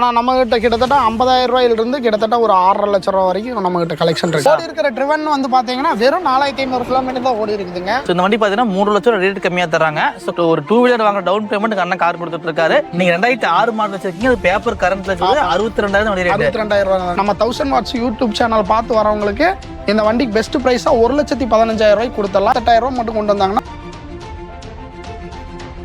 ஆனால் நம்ம கிட்ட கிட்டத்தட்ட ஐம்பதாயிரம் ரூபாயிலிருந்து கிட்டத்தட்ட ஒரு ஆறரை லட்சம் ரூபா வரைக்கும் நம்ம கிட்ட கலெக்ஷன் இருக்கு. ஓடி இருக்கிற ட்ரிவன் வந்து பார்த்தீங்கன்னா வெறும் நாலாயிரத்தி ஐநூறு கிலோமீட்டர் தான் ஓடி இருக்குதுங்க. ஸோ இந்த வண்டி பார்த்தீங்கன்னா மூணு லட்சம் ரேட் கம்மியாக தராங்க ஸோ ஒரு டூ வீலர் வாங்குற டவுன் பேமெண்ட் அண்ணன் கார் கொடுத்துட்டு இருக்காரு. நீங்கள் ரெண்டாயிரத்தி ஆறு மாடல் வச்சிருக்கீங்க. அது பேப்பர் கரண்ட்ல இருக்குது. அறுபத்தி ரெண்டாயிரம் வண்டி ரேட் அறுபத்தி ரெண்டாயிரம் ரூபாய். நம்ம தௌசண்ட் வாட்ஸ் யூடியூப் சேனல் பார்த்து வரவங்களுக்கு இந்த வண்டிக்கு பெஸ்ட் ப்ரைஸாக ஒரு லட்சத்தி பதினஞ்சாயிரம் ரூபாய்க்கு கொடுத்துடலாம். எட்டாயிரம் ரூபாய் மட்டும் கொண்டு வந்தாங்கன்னா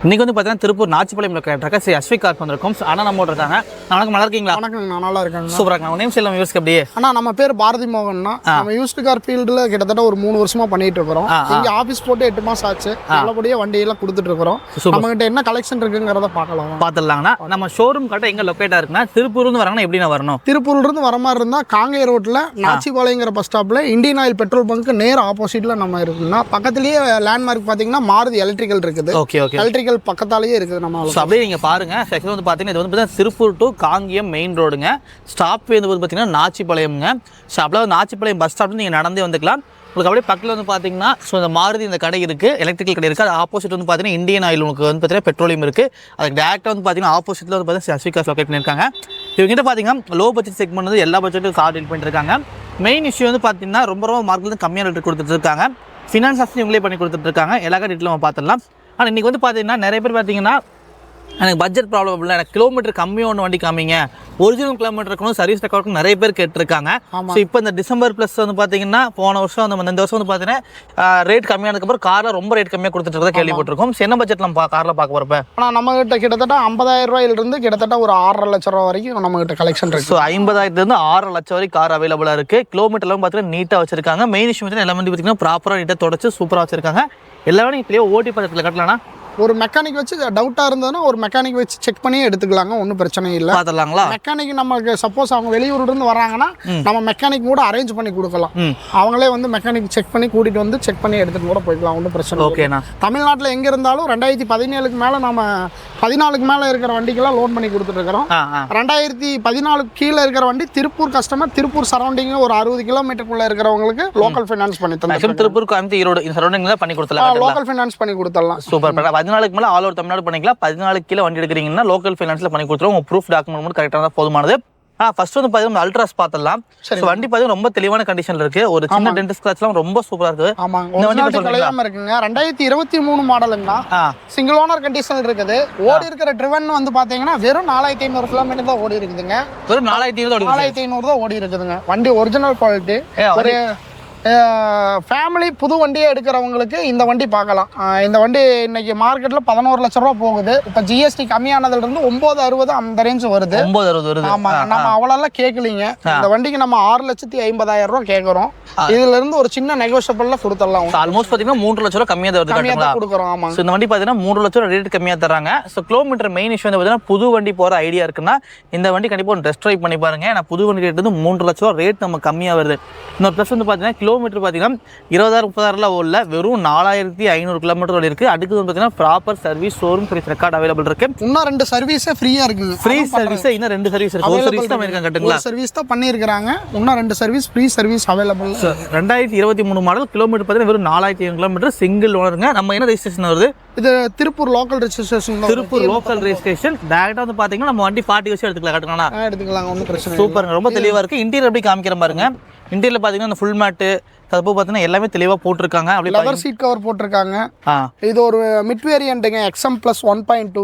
இன்னைக்கு வந்து பார்த்தீங்கன்னா திருப்பூர் நாச்சிப்பாளையம் இருக்கிற ஸ்ரீ அஸ்வி கார் வந்திருக்கோம். ஆனால் நம்ம இருக்காங்க வணக்கம். நல்லா இருக்கீங்களா? வணக்கம் நான் நல்லா இருக்கேங்க. சூப்பராக இருக்காங்க நேம் செல்லம் யூஸ்க்கு அப்படியே. அண்ணா நம்ம பேர் பாரதி மோகன்னா நம்ம யூஸ்டு கார் ஃபீல்டில் கிட்டத்தட்ட ஒரு மூணு வருஷமா பண்ணிட்டு இருக்கிறோம். இங்க ஆபீஸ் போட்டு எட்டு மாசம் ஆச்சு. நல்லபடியா வண்டியெல்லாம் கொடுத்துட்டு இருக்கிறோம். Super. நம்ம கிட்ட என்ன கலெக்ஷன் இருக்குங்கிறத பார்க்கலாம். பார்த்துடலாங்கண்ணா. நம்ம ஷோரூம் கட்ட எங்கே லொக்கேட்டாக இருக்குன்னா திருப்பூர்லேருந்து வராங்கன்னா எப்படி நான் வரணும்? திருப்பூர்ல இருந்து வர மாதிரி இருந்தா காங்கேய ரோட்ல நாச்சிபாளையங்கிற பஸ் ஸ்டாப்ல இந்தியன் ஆயில் பெட்ரோல் பங்க் நேர் ஆப்போசிட்ல நம்ம இருக்குன்னா பக்கத்துலயே லேண்ட்மார்க் பாத்தீங்கன்னா மாருதி எலக்ட்ரிக்கல் இருக்குது. Okay okay. எலக்ட்ரிக்கல் பக்கத்தாலேயே இருக்குது நம்ம ஸோ அப்படியே நீங்கள் பாருங்கள் செக்ஷன் வந்து பார்த்தீங்கன்னா இது வந்து பார்த்தீங்கன்னா திருப்பூர் டு காங்கியம் மெயின் ரோடுங்க ஸ்டாப் வந்து பார்த்தீங்கன்னா நாச்சிப்பாளையம்ங்க. ஸோ அப்படியே நாச்சிப்பாளையம் பஸ் ஸ்டாப்லேருந்து நீங்கள் நடந்தே வந்துக்கலாம். உங்களுக்கு அப்படியே பக்கத்தில் வந்து பார்த்தீங்கன்னா ஸோ இந்த மாருதி இந்த கடை இருக்குது எலக்ட்ரிக்கல் கடை இருக்குது அது ஆப்போசிட் வந்து பார்த்தீங்கன்னா இந்தியன் ஆயில் உங்களுக்கு வந்து பார்த்தீங்கன்னா பெட்ரோலியம் இருக்குது அதுக்கு டேரெக்டாக வந்து பார்த்தீங்கன்னா ஆப்போசிட்டில் வந்து பார்த்தீங்கன்னா அஸ்விகாஸ் லொக்கேட் பண்ணியிருக்காங்க. இவங்ககிட்ட பார்த்தீங்கன்னா லோ பட்ஜெட் செக்மெண்ட் வந்து எல்லா பட்ஜெட்டும் கார் டீல் பண்ணியிருக்காங்க. மெயின் இஷ்யூ வந்து பார்த்தீங்கன்னா ரொம்ப ரொம்ப மார்க்கெட் வந்து கம்மியான ரேட்டு கொடுத்துட்டு இருக்காங்க. ஃபினான்ஸ் ஆப்ஷன் இவங்களே பண்ணி கொடுத்துட்டு இருக்காங்க. எல்லா டீட்டெயிலும் நம்ம பார்த்துடலாம் ஆனால் இன்றைக்கி வந்து பார்த்தீங்கன்னா நிறைய பேர் பார்த்தீங்கன்னா எனக்கு பட்ஜெட் ப்ராப்ளம் இல்லை. எனக்கு கிலோமீட்டர் கம்மியாக ஒன்று வண்டி காமிங்க. ஒரிஜினல் கிலோமீட்டர் இருக்கணும் சர்வீஸ் ரெக்கார்டுக்கும் நிறைய பேர் கேட்டிருக்காங்க. ஸோ இப்போ இந்த டிசம்பர் ப்ளஸ் வந்து பார்த்தீங்கன்னா போன வருஷம் அந்த இந்த வருஷம் வந்து பார்த்தீங்கன்னா ரேட் கம்மியானதுக்கப்புறம் காரில் ரொம்ப ரேட் கம்மியாக கொடுத்துட்டு கேள்விப்பட்டிருக்கோம். So, என்ன பட்ஜெட் நம்ம காரில் பார்க்க போகிறப்ப ஆனா நம்ம கிட்ட கிட்டத்தட்ட ஐம்பதாயிரம் ரூபாயிலிருந்து கிட்டத்தட்ட ஒரு ஆறரை லட்சம் ரூபா வரைக்கும் நம்ம கிட்ட கலெக்ஷன் இருக்கு. ஸோ ஐம்பதாயிரத்துலேருந்து ஆறு லட்சம் வரைக்கும் கார் அவைலபிளாக இருக்குது கிலோமீட்டர்லாம் பார்த்தீங்கன்னா நீட்டாக வச்சிருக்காங்க. மெயின் இஷ்யூ எல்லாமே பார்த்தீங்கன்னா ப்ராப்பராக நீட்டாக தொடச்சு சூப்பராக வச்சிருக்காங்க. எல்லாமே இப்படியே ஓட்டி பக்கத்தில் கட்டலாம்னா ஒரு மெக்கானிக் வச்சு டவுட்டா இருந்ததுன்னா ஒரு மெக்கானிக் வச்சு செக் பண்ணி எடுத்துக்கலாங்க ஒன்றும் பிரச்சனை இல்லை. பார்த்துடலாங்களா? மெக்கானிக் நமக்கு சப்போஸ் அவங்க வெளியூர்ல இருந்து வராங்கன்னா நம்ம மெக்கானிக் கூட அரேஞ்ச் பண்ணி கொடுக்கலாம். அவங்களே வந்து மெக்கானிக் செக் பண்ணி கூட்டிட்டு வந்து செக் பண்ணி எடுத்துட்டு கூட போய்க்கலாம் ஒன்றும் பிரச்சனை ஓகேண்ணா தமிழ்நாட்டில் எங்க இருந்தாலும் ரெண்டாயிரத்தி பதினேழுக்கு மேல நம்ம பதினாலுக்கு மேல இருக்கிற வண்டிக்கெல்லாம் லோன் பண்ணி ஆ ரெண்டாயிரத்தி பதினாலுக்கு கீழே இருக்கிற வண்டி திருப்பூர் கஸ்டமர் திருப்பூர் சரௌண்டிங் ஒரு அறுபது கிலோமீட்டருக்குள்ள இருக்கிறவங்களுக்கு லோக்கல் ஃபைனான்ஸ் பண்ணி தந்துருக்கோம் திருப்பூர் கோயம்புத்தூர் ஈரோடு இந்த சரௌண்டிங்ல பண்ணி கொடுத்துலாம் லோக்கல் ஃபைனான்ஸ் பண்ணி கொடுத்துடலாம். சூப்பர். பதினாலுக்கு மேலே ஆல் ஓவர் தமிழ்நாடு பண்ணிக்கலாம். பதினாலு கீழே வண்டி எடுக்கிறீங்கன்னா லோக்கல் ஃபைனான்ஸில் பண்ணி கொடுத்துருவோம். உங்கள் ப்ரூஃப் டாக்குமெண்ட் மட்டும் கரெக்டாக தான் போதுமானது. ஆ ஃபர்ஸ்ட் வந்து பார்த்தீங்கன்னா அல்ட்ராஸ் பார்த்துடலாம் சரி. வண்டி பார்த்தீங்கன்னா ரொம்ப தெளிவான கண்டிஷன்ல இருக்கு. ஒரு சின்ன டென்ட் ஸ்க்ராச்லாம் ரொம்ப சூப்பரா இருக்கு. ஆமாங்க. இந்த வண்டி கலையாம இருக்குங்க. ரெண்டாயிரத்தி இருபத்தி மூணு மாடலுங்கண்ணா சிங்கிள் ஓனர் கண்டிஷன் இருக்குது. ஓடி இருக்கிற ட்ரிவன் வந்து பாத்தீங்கன்னா வெறும் நாலாயிரத்தி ஐநூறு கிலோமீட்டர் தான் ஓடி இருக்குதுங்க. வெறும் நாலாயிரத்தி ஓடி நாலாயிரத்தி ஐநூறு தான் ஓடி இருக்குதுங்க. வண்டி ஒரிஜினல் குவாலிட்டி ஒரு ஃபேமிலி புது வண்டியே எடுக்கிறவங்களுக்கு இந்த வண்டி பார்க்கலாம். இந்த வண்டி இன்னைக்கு மார்க்கெட்ல பதினோரு லட்ச ரூபா போகுது. இப்போ ஜிஎஸ்டி கம்மியானதுல இருந்து ஒன்பது அறுபது அந்த ரேஞ்ச் வருது. ஒன்பது அறுபது வருது. ஆமா நம்ம அவ்வளோலாம் கேட்கலீங்க. இந்த வண்டிக்கு நம்ம ஆறு லட்சத்தி ஐம்பதாயிரம் ரூபா கேட்குறோம். இதுல இருந்து ஒரு சின்ன நெகோஷியபிள்ல கொடுத்துடலாம். ஆல்மோஸ்ட் பார்த்தீங்கன்னா மூன்று லட்ச ரூபா கம்மியாக வருது கம்மியாக தான் கொடுக்குறோம் ஆமாங்க ஸோ இந்த வண்டி பார்த்தீங்கன்னா மூணு லட்சம் ரூபா ரேட் கம்மியாக தராங்க ஸோ கிலோமீட்டர் மெயின் இஷ்யூ வந்து பார்த்தீங்கன்னா புது வண்டி போகிற ஐடியா இருக்குன்னா இந்த வண்டி கண்டிப்பாக ஒரு டெஸ்ட் ட்ரைவ் பண்ணி பாருங்க. ஏன்னா புது வண்டி ரேட் வந்து மூன்று லட்ச ரூபா ரேட் நம்ம கம்மியாக வருது. இன்னொரு ப்ளஸ் வந்து பார்த்தீங்கன்னா கிலோமீட்டர் பார்த்தீங்கன்னா இருபதாயிரம் முப்பதாயிரம்லாம் ஓடல. வெறும் நாலாயிரத்தி ஐநூறு கிலோமீட்டர் ஓடி இருக்குது அடுத்து வந்து பார்த்தீங்கன்னா proper service showroom service record available இருக்கு. இன்னும் ரெண்டு சர்வீஸே ஃப்ரீயா இருக்குங்க ஃப்ரீ சர்வீஸ் இன்னும் ரெண்டு சர்வீஸ் இருக்கு. ஒரு சர்வீஸ் தான் இருக்காங்க கட்டுங்களா? சர்வீஸ் தான் பண்ணியிருக்கிறாங்க இன்னும் ரெண்டு சர்வீஸ் ஃப்ரீ சர்வீஸ் அவைலபிள் ரெண்டாயிரத்தி இருபத்தி மூணு மாடல் கிலோமீட்டர் பார்த்தீங்கன்னா வெறும் நாலாயிரத்தி ஐநூறு கிலோமீட்டர் சிங்கிள் ஓனருங்க நம்ம என்ன ரெஜிஸ்ட்ரேஷன் வருது? இது Tiruppur local registration Tiruppur local registration டேரக்டாக வந்து பார்த்தீங்கன்னா நம்ம வண்டி ஃபார்ட்டி வச்சு எடுத்துக்கலாம் கட்டுங்களா? எடுத்துக்கலாம் ஒன்றும் பிரச்சனை. சூப்பருங்க. ரொம்ப தெளிவாக இருக்குது இன்டீரியர் எப்படி காமிக்கிற பாருங்க. இன்டீரியர் பார்த்தீங்கன்னா அந்த ஃபுல் மேட்டு அதுப்போ பார்த்தீங்கன்னா எல்லாமே தெளிவாக போட்டிருக்காங்க. அப்படி லெதர் சீட் கவர் போட்டிருக்காங்க. இது ஒரு mid வேரியண்ட்டுங்க XM plus one point two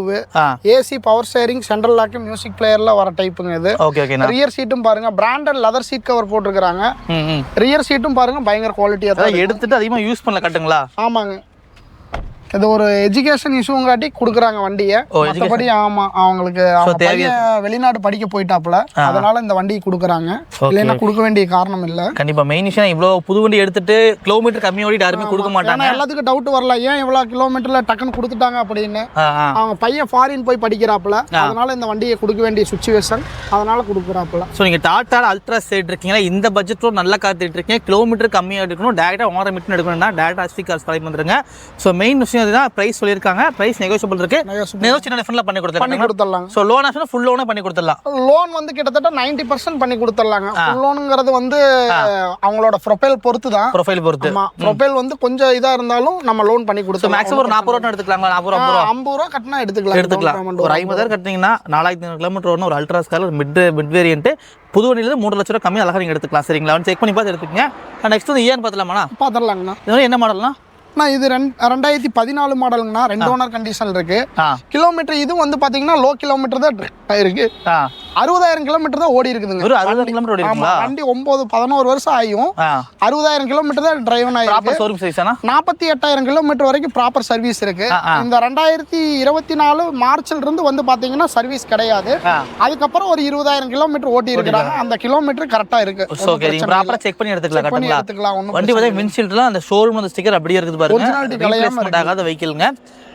AC power steering central lock music பிளேயர்ல வர டைப்புங்க இது. ஓகே ஓகேண்ணா ரியர் சீட்டும் பாருங்க பிராண்டட் லெதர் சீட் கவர் போட்டிருக்காங்க ரியர் சீட்டும் பாருங்க பயங்கர குவாலிட்டியா தான் எடுத்துட்டு அதிகமாக யூஸ் பண்ணல கட்டுங்களா? ஆமாங்க. இது ஒரு எஜுகேஷன் இஷ்யூங்காட்டி கொடுக்குறாங்க வண்டியை. மற்றபடி ஆமா அவங்களுக்கு வெளிநாடு படிக்க போயிட்டாப்புல. அதனால இந்த வண்டியை கொடுக்குறாங்க. இல்லைன்னா கொடுக்க வேண்டிய காரணம் இல்லை. கண்டிப்பாக மெயின் விஷயம் இவ்வளோ புது வண்டி எடுத்துட்டு கிலோமீட்டர் கம்மி ஓடி யாருமே கொடுக்க மாட்டாங்க. எல்லாத்துக்கும் டவுட் வரல ஏன் இவ்வளோ கிலோமீட்டர்ல டக்குன்னு கொடுத்துட்டாங்க அப்படின்னு. அவங்க பையன் ஃபாரின் போய் படிக்கிறாப்புல அதனால இந்த வண்டியை கொடுக்க வேண்டிய சுச்சுவேஷன் அதனால கொடுக்குறாப்புல. ஸோ நீங்கள் டாட்டா அல்ட்ரா சேட் இருக்கீங்களா? இந்த பட்ஜெட்டில் நல்லா காத்துட்டு இருக்கீங்க. கிலோமீட்டர் கம்மியாக எடுக்கணும் டேரெக்டாக ஓனர் மீட்னு எடுக்கணும்னா டேரெக்டாக அஸ்வி கார்ஸ் தலைமை வந்துருங்க. ஸோ மெயின் விஷயம் இதுதான் ப்ரைஸ் சொல்லியிருக்காங்க. ப்ரைஸ் நெகோஷியபிள் இருக்கு. நெகோ சின்ன டிஃபரெண்ட்ல பண்ணி பண்ணி கொடுத்துருக்காங்க கொடுத்துடலாங்க. ஸோ லோன் ஆப்ஷன் ஃபுல் லோனே பண்ணி கொடுத்துடலாம். லோன் வந்து கிட்டத்தட்ட 90% பர்சன்ட் பண்ணி கொடுத்துடலாங்க. லோனுங்கிறது வந்து அவங்களோட ப்ரொஃபைல் பொறுத்து. தான் ப்ரொஃபைல் பொறுத்து ப்ரொஃபைல் வந்து கொஞ்சம் இதா இருந்தாலும் நம்ம லோன் பண்ணி ஸோ கொடுத்துடலாம். மேக்ஸிமம் ஒரு நாற்பது ரூபா எடுத்துக்கலாங்களா? நாற்பது ரூபா ஐம்பது ரூபா? கட்டினா எடுத்துக்கலாம். எடுத்துக்கலாம் ஒரு ஐம்பதாயிரம் கட்டினீங்கன்னா நாலாயிரத்தி ஐநூறு கிலோமீட்டர் வரணும் ஒரு அல்ட்ரா ஸ்கார் மிட் மிட் வேரியன்ட் புது வண்டியில மூணு லட்ச ரூபா கம்மி அழகாக நீங்கள் எடுத்துக்கலாம். சரிங்களா? வந்து செக் பண்ணி பார்த்து எடுத்துக்கங்க. நெக்ஸ்ட் வந்து ஏன்னு பார்த்தலாமாண்ணா பார்த்துடலாங்கண்ணா. இது என்ன மாடல்னா நான் இது ரெண்டு ரெண்டாயிரத்தி பதினாலு மாடலுங்கண்ணா. ரெண்டு ஓனர் கண்டிஷன் இருக்கு. கிலோமீட்டர் இது வந்து பாத்தீங்கன்னா லோ கிலோமீட்டர் தான் இருக்கு. அறுபதாயிரம் கிலோமீட்டர் தான் ஓடி இருக்குதுங்க. ஒரு அறுபது கிலோமீட்டர் ஓடி ஆமா வண்டி ஒன்பது பதினோரு வருஷம் ஆகும் அறுபதாயிரம் கிலோமீட்டர் தான் டிரைவன் சைஸானா நாற்பத்தி எட்டாயிரம் கிலோமீட்டர் வரைக்கும் ப்ராப்பர் சர்வீஸ் இருக்கு. இந்த ரெண்டாயிரத்தி இருபத்தி நாலு மார்ச்ல இருந்து வந்து பாத்தீங்கன்னா சர்வீஸ் கிடையாது. அதுக்கப்புறம் ஒரு இருபதாயிரம் கிலோமீட்டர் ஓட்டி இருக்கிறாங்க. அந்த கிலோமீட்டர் கரெக்டா இருக்கு. செக் பண்ணி எடுத்துக்கலாம் வண்டி பார்த்தா விண்ட்ஷீல்ட்லாம் அந்த ஷோரூம் அந்த ஸ்டிக்கர் அப்படியே இருக்குது பாருங்க. ஆகாத வெஹிக்கிள்ங்க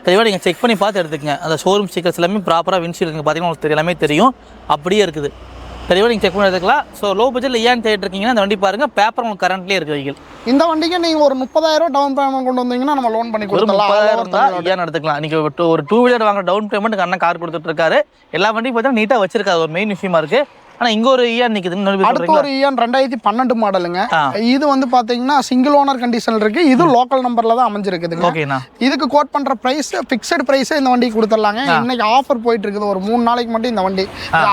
தெளிவாக நீங்கள் செக் பண்ணி பார்த்து எடுத்துக்கங்க. அந்த ஷோரூம் ஸ்டிக்கர்ஸ் எல்லாமே ப்ராப்பராக விண்ட்ஷீல்டு பார்த்தீங்கன்னா உங்களுக்கு எல்லாமே தெரியும். அப்படியே இருக்குது. தெளிவாக நீங்கள் செக் பண்ணி எடுத்துக்கலாம். ஸோ லோ பட்ஜெட்டில் ஏன் தேடிட்டு இருக்கீங்கன்னா அந்த வண்டி பாருங்க. பேப்பர் உங்களுக்கு கரண்ட்லேயே இருக்குது வெஹிக்கிள் இந்த வண்டிக்கு நீங்க ஒரு முப்பதாயிரம் டவுன் பேமெண்ட் கொண்டு வந்தீங்கன்னா நம்ம லோன் பண்ணி கொடுத்துடலாம். முப்பதாயிரம் இருந்தால் ஏன் எடுத்துக்கலாம். இன்னைக்கு ஒரு டூ வீலர் வாங்குற டவுன் பேமெண்ட் அண்ணன் கார் கொடுத்துட்டு இருக்காரு. எல்லா வண்டியும் பார்த்தீங்கன்னா நீட்டாக வச்சிருக்காரு. ஒரு மெயின் விஷயமா இருக்கு. ஆனால் இங்கே ஒரு நிற்குதுன்னு இன்னொரு பேர் அடுத்து? ஒரு இயன் ரெண்டாயிரத்தி பன்னெண்டு மாடலுங்க. இது வந்து பாத்தீங்கன்னா சிங்கிள் ஓனர் கண்டிஷன் இருக்கு. இது லோக்கல் நம்பர்ல தான் அமைஞ்சிருக்குதுங்க. ஓகேண்ணா. இதுக்கு கோட் பண்ற பிரைஸ் பிக்சட் பிரைஸ் இந்த வண்டிக்கு கொடுத்துடலாங்க. இன்னைக்கு ஆஃபர் போயிட்டு இருக்குது ஒரு மூணு நாளைக்கு மட்டும் இந்த வண்டி.